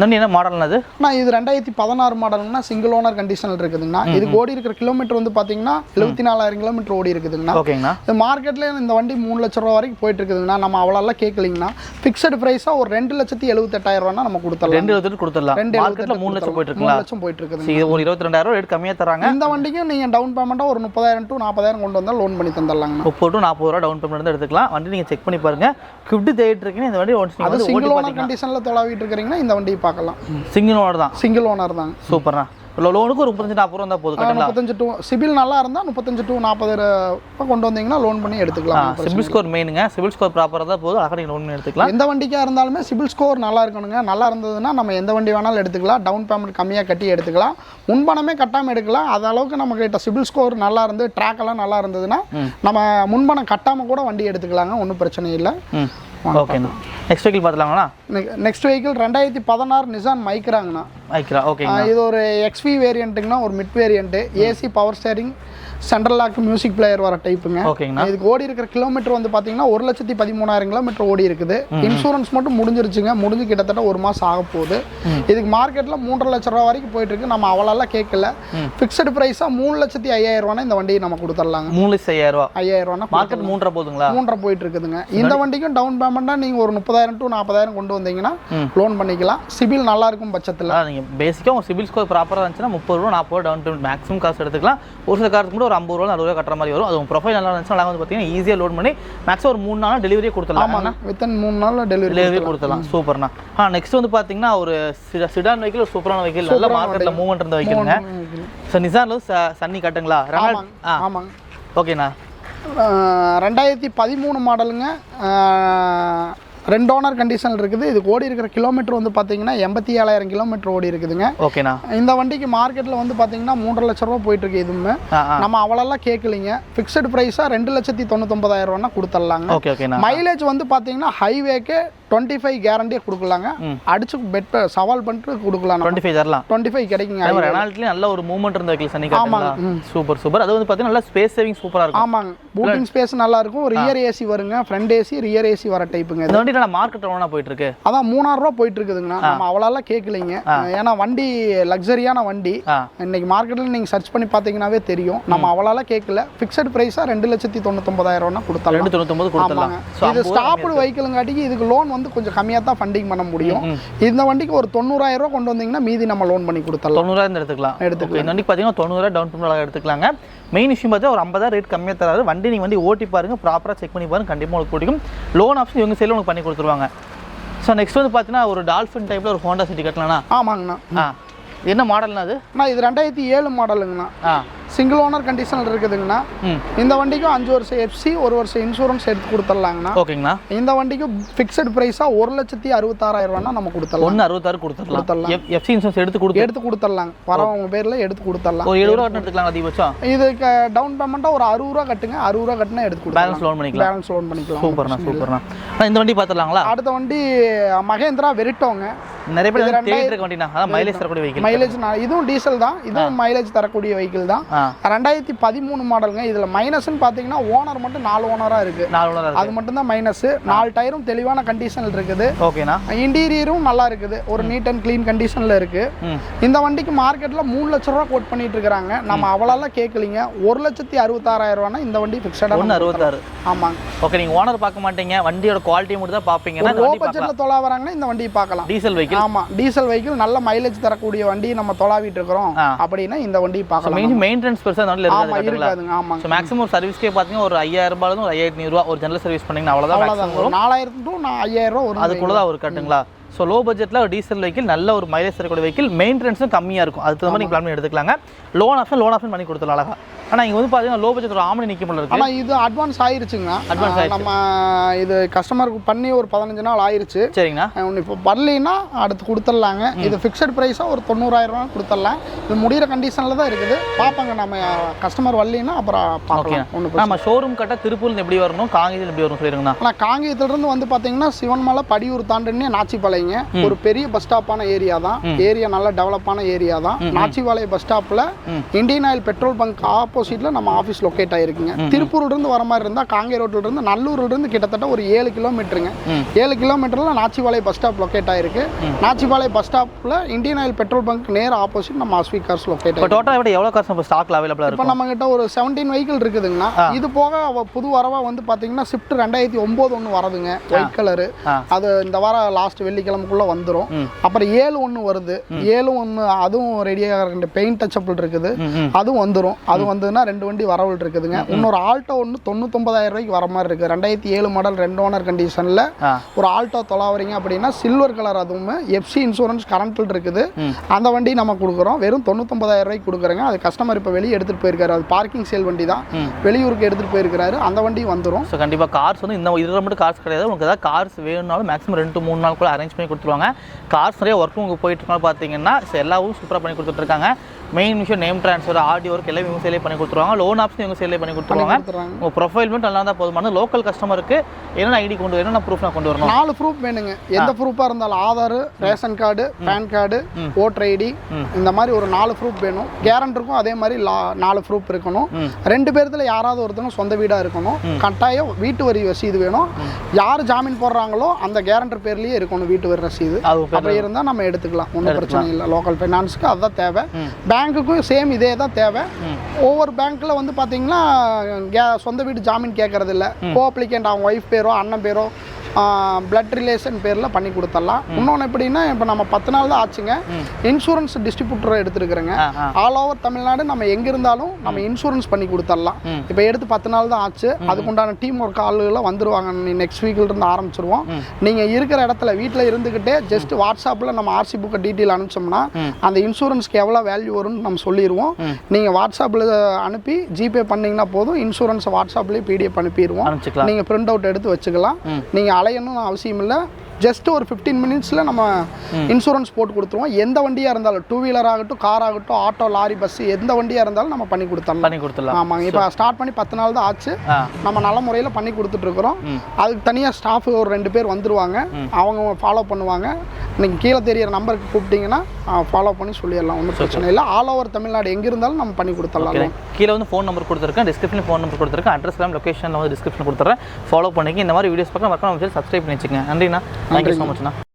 வண்டி என்ன மாடல்னா அது? நான் இது ரெண்டாயிரத்தி பதினாறு மாடலுங்கண்ணா சிங்கிள் ஓனர் கண்டிஷனில் இருக்குதுங்கண்ணா. இது ஓடி இருக்கிற கிலோமீட்டர் வந்து பார்த்தீங்கன்னா எழுபத்தி நாலாயிரம் கிலோமீட்டர் ஓடி இருக்குதுங்கண்ணா. ஓகேங்கண்ணா. இந்த மார்க்கெட்ல இந்த வண்டி மூணு லட்ச ரூபா வரைக்கும் போயிட்டு இருக்குதுங்கண்ணா. நம்ம அவ்வளோலாம் கேட்கலிங்கண்ணா. ஃபிக்ஸட் ப்ரைஸாக ஒரு ரெண்டு லட்சத்தி எழுபத்தெட்டாயிரம் ரூபானா நம்ம கொடுத்துடலாம். ரெண்டு எழுபத்தெட்டு கொடுத்துடலாம். ரெண்டு மார்க்கெட்டில் மூணு லட்சம் போயிட்டு இருக்குங்களா? லட்சம் போயிட்டு இது ஒரு இருபத்தி ரெண்டாயிரம் ரேட் கம்மியாக தராங்க. இந்த வண்டிக்கும் நீங்க டவுன் பேமெண்ட்டாக ஒரு முப்பதாயிரம் டு நாற்பதாயிரம் கொண்டு வந்தால் லோன் பண்ணி தந்துடலாங்கண்ணா. முப்பது டு நாற்பது ரூபா டவுன் பேமெண்ட் எடுத்துக்கலாம். வண்டி நீங்கள் செக் பண்ணி பாருங்க. கிஃப்ட் தேடிட்டு இருக்கீங்க இந்த வண்டி ஒன்ஸ் அது நீங்கள் சிங்கிள் ஓனர் கண்டிஷனில் தொலைவிட்டு இருக்கிறீங்கன்னா இந்த வண்டியை பார்க்கலாம். சிங்கிள் ஓனர் தான்? சிங்கிள் ஓனர் தாங்க. சூப்பர்ண்ணா. லோனுக்கு ஒரு முப்பத்தஞ்சு நாற்பது ரூபா போதும் முப்பத்தஞ்சு டூ சிபில் நல்லா இருந்தால் முப்பத்தஞ்சு டூ நாற்பது கொண்டு வந்தீங்கன்னா லோன் பண்ணி எடுத்துக்கலாம். சிபில் ஸ்கோர் மெயினுங்க சிபில் ஸ்கோர் ப்ராப்பராக தான் போதும் அழகாக லோன் எடுத்துக்கலாம். எந்த வண்டிக்காக இருந்தாலுமே சிபில் ஸ்கோர் நல்லா இருக்கணுங்க. நல்லா இருந்ததுன்னா நம்ம எந்த வண்டி வேணாலும் எடுத்துக்கலாம். டவுன் பேமெண்ட் கம்மியாக கட்டி எடுத்துக்கலாம். முன்பணமே கட்டாமல் எடுக்கலாம். அது அளவுக்கு நம்ம கிட்ட சிபில் ஸ்கோர் நல்லா இருந்து ட்ராக் எல்லாம் நல்லா இருந்ததுன்னா நம்ம முன்பணம் கட்டாமல் கூட வண்டி எடுத்துக்கலாங்க. ஒன்றும் பிரச்சனை இல்லை. ஓகேண்ணா நெக்ஸ்ட் வெஹிக்கிள் பார்த்துலாங்களா நெக்ஸ்ட் வெஹிக்கிள் ரெண்டாயிரத்தி பதினாறு நிசான் மைக்ராங்கண்ணா ஓகேங்க ஆஹ் இது ஒரு எக்ஸ்வி வேரியண்ட்டுங்கண்ணா ஒரு mid variant AC power steering central lock music player வர டைப்புங்க ஓகேங்கண்ணா. இதுக்கு ஓடி இருக்கிற கிலோமீட்டர் வந்து பார்த்தீங்கன்னா ஒரு லட்சத்தி பதிமூணாயிரம் கிலோமீட்டர் ஓடி இருக்குது. இன்சூரன்ஸ் மட்டும் முடிஞ்சிருச்சுங்க. முடிஞ்சு கிட்டத்தட்ட ஒரு மாதம் ஆக போகுது. இதுக்கு மார்க்கெட்டில் மூன்றரை லட்ச ரூபா வரைக்கும் போயிட்டு இருக்கு. நம்ம அவ்வளோலாம் கேட்கல ஃபிக்ஸடு ப்ரைஸாக மூணு லட்சத்தி ஐயாயிரம் ரூபானா இந்த வண்டியை நம்ம கொடுத்துடலாங்க. மூணு லட்சம் ஐயாயிரம் ரூபா. ஐயாயிரம் ரூபானா மார்க்கெட் மூன்றரை போதுங்களா மூன்றரை போயிட்டு இருக்குதுங்க. இந்த வண்டிக்கும் டவுன் பேமெண்ட்டாக நீங்கள் ஒரு முப்பதாயிரம் டு நாற்பதாயிரம் கொண்டு வந்தீங்கன்னா லோன் பண்ணிக்கலாம். சிபில் நல்லா இருக்கும் பட்சத்தில். நீங்கள் பேசிக்காக உங்கள் சிபில் ஸ்கோர் ப்ராப்பராக இருந்துச்சுன்னா முப்பது ரூபா நாற்பது ரூபா டவுன் பேமெண்ட் மேக்ஸிமம் காசு எடுத்துக்கலாம். ஒரு சில காருக்கு கூட ஒரு ஐம்பது ரூபா நடுவு கட்டுற மாதிரி வரும். அது உங்கள் ப்ரொஃபைல் நல்லா இருந்துச்சுன்னா அழகா வந்து பார்த்தீங்கன்னா ஈஸியாக லோன் பண்ணி மேக்ஸிமம் ஒரு மூணு நாள் டெலிவரியே கொடுத்துடலாம். ஆமாங்க. வித்தின் மூணு நாளில் டெலிவரி டெலிவரி கொடுத்துடலாம். சூப்பர்ண்ணா. ஆ நெக்ஸ்ட் வந்து பார்த்தீங்கன்னா ஒரு சிடான் வெஹிக்கிள் ஒரு சூப்பரான வெஹிக்கிள் நல்ல மார்க்கெட்டில் மூவ்மெண்ட் இருந்த வெஹிக்கிளுங்க ஸோ நிசான்ல சன்னி கட்டுங்களா? ரெனால்ட் ஆ. ஆமாங்க. ஓகேண்ணா ரெண்டாயிரத்தி பதிமூணு மாடலுங்க ரெண்டு ஓனர் கண்டிஷன் இருக்குது. இதுக்கு ஓடி இருக்கிற கிலோமீட்டர் வந்து பார்த்தீங்கன்னா எண்பத்தி ஏழாயிரம் கிலோமீட்டர் ஓடி இருக்குதுங்க. ஓகேண்ணா இந்த வண்டிக்கு மார்க்கெட்டில் வந்து பார்த்தீங்கன்னா மூன்றரை லட்ச ரூபா போயிட்டு இருக்கு இதுவுமே நம்ம அவ்வளோலாம் கேட்கலிங்க ஃபிக்ஸட் ப்ரைஸாக ரெண்டு லட்சத்தி தொண்ணூத்தொம்பதாயிரம் ரூபானா கொடுத்துடலாங்க. ஓகே மைலேஜ் வந்து பார்த்தீங்கன்னா ஹைவேக்கு டுவெண்ட்டி ஃபைவ் கேரண்டியே கொடுக்கலாங்க. அடிச்சு பெட் சவால் பண்ணிட்டு கொடுக்கலாம் டுவெண்ட்டி ஃபைவ் தரலாம். டுவெண்ட்டி ஃபைவ் கிடைக்குங்க ரெனால்ட்லேயும் நல்ல ஒரு மூவ்மெண்ட் இருந்த வெஹிக்கிள் சன்னி கட்டுங்களா சூப்பர் சூப்பர் அது வந்து பார்த்தீங்கன்னா நல்லா ஸ்பேஸ் சேவிங் சூப்பராக இருக்கும். ஆமாங்க. பூட்டிங் ஸ்பேஸ் நல்லா இருக்கும். ரியர் ஏசி வருங்க. ஃப்ரண்ட் ஏசி ரியர் ஏசி வர டைப்புங்க இந்த வண்டி நான் மார்க்கெட் ஒன்றா போயிட்டு இருக்கு அதான் மூணாயிரம் ரூபா போயிட்டு இருக்குதுங்கண்ணா நம்ம அவ்வளோலாம் கேட்கலைங்க. ஏன்னா வண்டி லக்ஸரியான வண்டி. இன்னைக்கு மார்க்கெட்டில் நீங்கள் சர்ச் பண்ணி பார்த்தீங்கன்னாவே தெரியும். நம்ம அவ்வளோலாம் கேட்கல. ஃபிக்ஸட் ப்ரைஸாக ரெண்டு லட்சத்தி தொண்ணூத்தொம்பதாயிரம் ரூபா கொடுத்தலாம். ரெண்டு தொண்ணூத்தொம்பது கொடுத்துடலாம் ஆமாங்க. ஸோ இது ஸ்டாப்டு வெஹிக்கிளுங்காட்டிக்கு இதுக்கு லோன் வந்து கொஞ்சம் கம்மியாக தான் ஃபண்டிங் பண்ண முடியும். இந்த வண்டிக்கு ஒரு தொண்ணூறாயிரம் ரூபா கொண்டு வந்தீங்கன்னா மீதி நம்ம லோன் பண்ணி கொடுத்துடலாம். தொண்ணூறாயிரம் எடுத்துக்கலாம். எடுத்துக்கலாம். இந்த வண்டி பார்த்தீங்கன்னா தொண்ணூறாயிரம் டவுன் பேமெண்ட் எடுத்துக்கலாங்க. மெயின் விஷயம் பார்த்தா ஒரு ஐம்பதாயிரம் ரேட் கம்மியாக தராது. வண்டி நீங்கள் வண்டி ஓட்டி பாருங்க ப்ராப்பராக செக் பண்ணி பாருங்க கண்டிப்பாக உங்களுக்கு பிடிக்கும். லோன் ஆப்ஷன் இவங்க சைடில் உங்களுக்கு பண்ணி கொடுத்துருவாங்க. ஸோ நெக்ஸ்ட் வந்து பார்த்தீங்கன்னா ஒரு டால்ஃபின் டைப்பில் ஒரு ஹோண்டா சிட்டி கட்டலாம்னா ஆமாங்கண்ணா. ஆ. என்ன மாடல்னா அது? அண்ணா இது ரெண்டாயிரத்தி ஏழு மாடலுங்கண்ணா ஆ. சிங்கிள் ஓனர் கண்டிஷனில் இருக்குதுங்கண்ணா. இந்த வண்டிக்கும் அஞ்சு வருஷம் எஃப்சி ஒரு வருஷம் இன்சூரன்ஸ் எடுத்து கொடுத்துடலாங்கண்ணா. ஓகேங்கண்ணா. இந்த வண்டிக்கும் ஃபிக்ஸட் ப்ரைஸாக ஒரு லட்சத்தி அறுபத்தாறாயிரம் ரூபானா நம்ம கொடுத்துடலாம். ஒன்று அறுபத்தாறு கொடுத்துடலாம். கொடுத்துடலாம். எஃப் எஃப்சி இன்சூரன்ஸ் எடுத்து கொடுத்து. எடுத்து கொடுத்துடலாங்க. வரவங்க பேரில் எடுத்து கொடுத்துடலாம். ஒரு எழுபது ரூபா எடுத்துக்கலாம் அதிகபட்சம்? இதுக்கு டவுன் பேமெண்ட்டாக ஒரு அறுபது ரூபா கட்டுங்க. அறுபது ரூபா கட்டினா எடுத்து கொடுக்கலாம் பேலன்ஸ் லோன் பண்ணிக்கலாம். பேலன்ஸ் லோன் பண்ணிக்கலாம். சூப்பர்ண்ணா சூப்பர்ண்ணா. இந்த வண்டி பார்த்துடலாங்களா அடுத்த வண்டி மகேந்திரா வெரிட்டோங்க நிறைய பேர் தேடிட்டு இருக்க வண்டிண்ணா. அதான் மைலேஜ் தரக்கூடிய வெஹிக்கிள் மைலேஜ் இதுவும் டீசல் தான். இதுவும் மைலேஜ் தரக்கூடிய வெஹிக்கிள் தான். ரெண்டாயிரத்தி பதிமூணு மாடலுங்க. இதில் மைனஸ்னு பார்த்தீங்கன்னா ஓனர் மட்டும் நாலு ஓனராக இருக்குது நாலு இருக்கு. அது மட்டும் தான் மைனஸ் நாலு டயரும் தெளிவான கண்டிஷனில் இருக்குது. ஓகேண்ணா. இன்டீரியரும் நல்லா இருக்குது. ஒரு நீட் அண்ட் க்ளீன் கண்டிஷனில் இருக்குது ம். இந்த வண்டிக்கு மார்க்கெட்டில் மூணு லட்ச ரூபா கோட் பண்ணிட்டு இருக்காங்க நம்ம அவ்வளோலாம் கேட்கலீங்க ஒரு லட்சத்தி அறுபத்தாறாயிரம் ரூபானா இந்த வண்டி ஃபிக்ஸடாக ஒன்று அறுபத்தாறு. ஆமாங்க. ஓகே நீங்கள் ஓனர் பார்க்க மாட்டீங்க. வண்டியோட குவாலிட்டி மட்டும் தான் பார்ப்பீங்கன்னா இந்த லோ பட்ஜெட்டில் தொலா வராங்கன்னா இந்த வண்டியை பார்க்கலாம். டீசல் வெஹிக்கிள் ஆமா. டீசல் வெஹிக்கிள் நல்ல மைலேஜ் தரக்கூடிய வண்டி நம்ம தொலாவிட்டு இருக்கிறோம். அப்படின்னா இந்த வண்டியை பார்க்கலாம். மெயின் மெயின்டெனன்ஸ் பெருசாக அந்த வண்டியில் ஆமா இருக்காது கரெக்டுங்களா இருக்காதுங்க. ஆமாங்க. ஸோ மேக்ஸிமம் ஒரு சர்வீஸ்க்கே பார்த்தீங்கன்னா ஒரு ஐயாயிரம் ரூபாயிலிருந்து ஒரு ஐயாயிரத்தி ரூபா ஒரு ஜெனரல் சர்வீஸ் பண்ணீங்கன்னா அவ்வளோதான் ஒரு நாலாயிரத்து டு ஐயாயிரம் ரூபா வரும். அதுக்குள்ள தான் ஒரு கட்டுங்களா? ஸோ லோ பட்ஜெட்டில் ஒரு டீசல் வெஹிக்கிள் நல்ல ஒரு மைலேஜ் தரக்கூடிய வெஹிக்கிள் மெயின்டெனன்ஸும் கம்மியாக இருக்கும். அது தகுந்த மாதிரி நீங்கள் பிளான் பண்ணி எடுத்துக்கலாங்க. லோன் ஆப்ஷன் லோன் ஆப்ஷன் பண்ணி கொடுத்துடலாம் அழகா. ஆனால் இங்கே வந்து பார்த்தீங்கன்னா லோ பட்ஜெட் ஆமணி நிற்க முடியல இருக்கு. ஆனா இது அட்வான்ஸ் ஆயிருச்சுங்க ஆ, நம்ம இது கஸ்டமருக்கு பண்ணி ஒரு பதினஞ்சு நாள் ஆயிருச்சு. சரிங்கண்ணா. ஒன்று இப்போ வரலைன்னா அடுத்து கொடுத்துடலாங்க. இது ஃபிக்ஸட் ப்ரைஸாக ஒரு தொண்ணூறாயிரம் ரூபா கொடுத்துடலாம். இது முடிகிற கண்டிஷனில் தான் இருக்குது. பார்ப்பாங்க நம்ம கஸ்டமர் வரலைன்னா அப்புறம் பார்க்கலாம் ஒன்று நம்ம ஷோரூம் கட்ட திருப்பூர்ல எப்படி வரணும்? காங்கேயத்தில் எப்படி வரும் சொல்லிருங்கண்ணா ஆனால் காங்கேயத்துலேருந்து வந்து பார்த்தீங்கன்னா சிவன்மலை படியூர் தாண்டினே நாச்சிப்பாளையங்க ஒரு பெரிய பஸ் ஸ்டாப்பான ஏரியா தான். ஏரியா நல்ல டெவலப்பான ஏரியா தான். நாச்சிபாளையம் பஸ் ஸ்டாப்பில் இந்தியன் ஆயில் பெட்ரோல் பங்க் ஆப்போசிட்டில் நம்ம ஆஃபீஸ் லொக்கேட் ஆயிருக்குங்க. திருப்பூர்லேருந்து வர மாதிரி இருந்தால் காங்கேய ரோட்டிலிருந்து நல்லூர்லேருந்து கிட்டத்தட்ட ஒரு ஏழு கிலோமீட்டருங்க. ஏழு கிலோமீட்டரில் நாச்சிபாளையம் பஸ் ஸ்டாப் லொக்கேட் ஆயிருக்கு. நாச்சிபாளையம் பஸ் ஸ்டாப்பில் இந்தியன் ஆயில் பெட்ரோல் பங்க் நேர் ஆப்போசிட் நம்ம ஆஸ்வி கார்ஸ் லொக்கேட் இப்போ டோட்டலாக விட எவ்வளோ காசு நம்ம ஸ்டாக்ல அவைலபிளாக இப்போ நம்ம கிட்ட ஒரு செவன்டீன் வெஹிக்கிள் இருக்குதுங்கண்ணா. இது போக புது வரவா வந்து பார்த்தீங்கன்னா ஸ்விஃப்ட் ரெண்டாயிரத்தி ஒம்பது ஒன்று வருதுங்க. White colour. அது இந்த வாரம் லாஸ்ட் வெள்ளிக்கிழமைக்குள்ள வந்துடும். அப்புறம் ஏழு ஒன்று வருது. ஏழு ஒன்று அதுவும் ரெடியாக ரெண்டு பெயிண்ட் டச்சப்பிள் இருக்குது. அதுவும் வந்துடும் அது வந்ததுன்னா ரெண்டு வண்டி வரவல் இருக்குதுங்க. இன்னொரு ஆல்டோ ஒன்று தொண்ணூத்தொம்பதாயிரம் ரூபாய்க்கு வர மாதிரி இருக்குது ரெண்டாயிரத்தி ஏழு மாடல் ரெண்டு ஓனர் கண்டிஷனில் ஒரு ஆல்டோ தொலாவறீங்க அப்படின்னா சில்வர் கலர் அதுவும் எஃப்சி இன்சூரன்ஸ் கரண்ட்டில் இருக்குது. அந்த வண்டி நம்ம கொடுக்குறோம். வெறும் தொண்ணூத்தொம்பதாயிரம் ரூபாய்க்கு கொடுக்குறோங்க. அது கஸ்டமர் இப்போ வெளியே எடுத்துகிட்டு போயிருக்காரு. அது பார்க்கிங் சேல் வண்டி தான். வெளியூருக்கு எடுத்துகிட்டு போயிருக்காரு அந்த வண்டி வந்துடும் ஸோ கண்டிப்பாக கார்ஸ் வந்து இந்த இதில் மட்டும் கார்ஸ் கிடையாது. உங்களுக்கு ஏதாவது கார்ஸ் வேணும்னாலும் மேக்ஸிமம் ரெண்டு மூணு நாள் கூட அரேஞ்ச் பண்ணி கொடுத்துருவாங்க. கார்ஸ் நிறைய ஒர்க்கும் உங்களுக்கு போயிட்டு பார்த்தீங்கன்னா எல்லாவும் சூப்பராக பண்ணி கொடுத்துட்ருக்காங்க மெயின் விஷயம் நேம் ட்ரான்ஸ்ஃபர் ஆடியோ ஒர்க் எல்லாமே இவங்க சேலே பண்ணி கொடுத்துருவாங்க. லோன் ஆப்ஷன் இவங்க சேலே பண்ணி கொடுத்துருவாங்க. உங்கள் ப்ரொஃபைல் மட்டும் நல்லா தான் போதுமான லோக்கல் கஸ்டமருக்கு என்னென்ன ஐடி கொண்டு வரணும் என்ன ப்ரூஃப் நான் கொண்டு வரணும்? நாலு ப்ரூஃப் வேணுங்க. எந்த ப்ரூஃபாக இருந்தாலும் Aadhaar ration card pan card voter ID. இந்த மாதிரி ஒரு நாலு ப்ரூஃப் வேணும். கேரண்டருக்கும் அதே மாதிரி லா நாலு ப்ரூஃப் இருக்கணும். ரெண்டு பேர்த்துல யாராவது ஒருத்தவங்க சொந்த வீடாக இருக்கணும். கட்டாயம் வீட்டு வரி ரசீது வேணும். யார் ஜாமீன் போடுறாங்களோ அந்த கேரண்டர் பேர்லயே இருக்கணும் வீட்டு வரி ரசீது. அப்படி இருந்தால் நம்ம எடுத்துக்கலாம். ஒன்றும் பிரச்சனை இல்லை. லோக்கல் ஃபைனான்ஸுக்கு அதுதான் தேவை. பேங்க்குக்கும் சேம் இதே தான் தேவை. ஒவ்வொரு பேங்க்கில் வந்து பார்த்தீங்கன்னா சொந்த வீடு ஜாமீன் கேட்கறது இல்லை. கோ அப்ளிகேண்ட் அவங்க ஒய்ஃப் பேரோ அண்ணன் பேரோ பிளட் ரிலேஷன் பேரில் பண்ணி கொடுத்துடலாம் இன்னொன்று எப்படின்னா இப்போ நம்ம பத்து நாள் தான் ஆச்சுங்க. இன்சூரன்ஸ் டிஸ்ட்ரிபியூட்டர் எடுத்துருக்குறேங்க. ஆல் ஓவர் தமிழ்நாடு நம்ம எங்க இருந்தாலும் நம்ம இன்சூரன்ஸ் பண்ணி கொடுத்துடலாம். இப்போ எடுத்து பத்து நாள் தான் ஆச்சு. அதுக்குண்டான டீம் ஒர்க் ஆளுகளாம் வந்துருவாங்க நெக்ஸ்ட் வீக்ல இருந்து ஆரம்பிச்சிருவோம். நீங்க இருக்கிற இடத்துல வீட்டில் இருந்துகிட்டே ஜஸ்ட் வாட்ஸ்அப்பில் நம்ம ஆர்சி புக்கை டீட்டெயில் அனுப்பிச்சோம்னா அந்த இன்சூரன்ஸ்க்கு எவ்வளோ வேல்யூ வரும்னு நம்ம சொல்லிடுவோம் நீங்க வாட்ஸ்அப்பில் அனுப்பி ஜிபே பண்ணீங்கன்னா போதும். இன்சூரன்ஸ் வாட்ஸ்அப்லேயே பிடிஎஃப் அனுப்பிடுவோம். அனுப்பிச்சிக்கலாம். நீங்க பிரிண்ட் அவுட் எடுத்து வச்சுக்கலாம். நீங்க அலையணும்னு அவசியம் இல்லை ஜஸ்ட் ஒரு ஃபிஃப்டீன் மினிட்ஸில் நம்ம இன்சூரன்ஸ் போட்டு கொடுத்துருவோம். எந்த வண்டியாக இருந்தாலும் டூ வீலர் ஆகட்டும் கார் ஆகட்டும் ஆட்டோ லாரி பஸ் எந்த வண்டியாக இருந்தாலும் நம்ம பண்ணி கொடுத்துடலாம். பண்ணி கொடுத்துடலாம். ஆமாங்க. இப்போ ஸ்டார்ட் பண்ணி பத்து நாள் தான் ஆச்சு. நம்ம நல்ல முறையில் பண்ணி கொடுத்துட்ருக்குறோம் அதுக்கு தனியாக ஸ்டாஃப் ஒரு ரெண்டு பேர் வந்துருவாங்க. அவங்க ஃபாலோ பண்ணுவாங்க. நீங்கள் கீழே தெரியிற நம்பருக்கு கூப்பிட்டீங்கன்னா ஃபாலோ பண்ணி சொல்லிடலாம். ஒன்றும் பிரச்சனை இல்லை. ஆல் ஓவர் தமிழ்நாடு எங்கே இருந்தாலும் நம்ம பண்ணி கொடுத்துடலாம். கீழே வந்து ஃபோன் நம்பர் கொடுத்துருக்கேன். டிஸ்கிரிப்ஷன் ஃபோன் நம்பர் கொடுத்துருக்கேன். அட்ரஸ் எல்லாம் லொக்கேஷன் வந்து டிஸ்கிரிப்ஷன் கொடுத்துறேன். ஃபாலோ பண்ணிக்க இந்த மாதிரி வீடியோஸ் பார்க்க மறக்காம சப்ஸ்கிரைப் பண்ணி வச்சுக்கோங்க நன்றிண்ணா. Thank you so மச்ண்ணா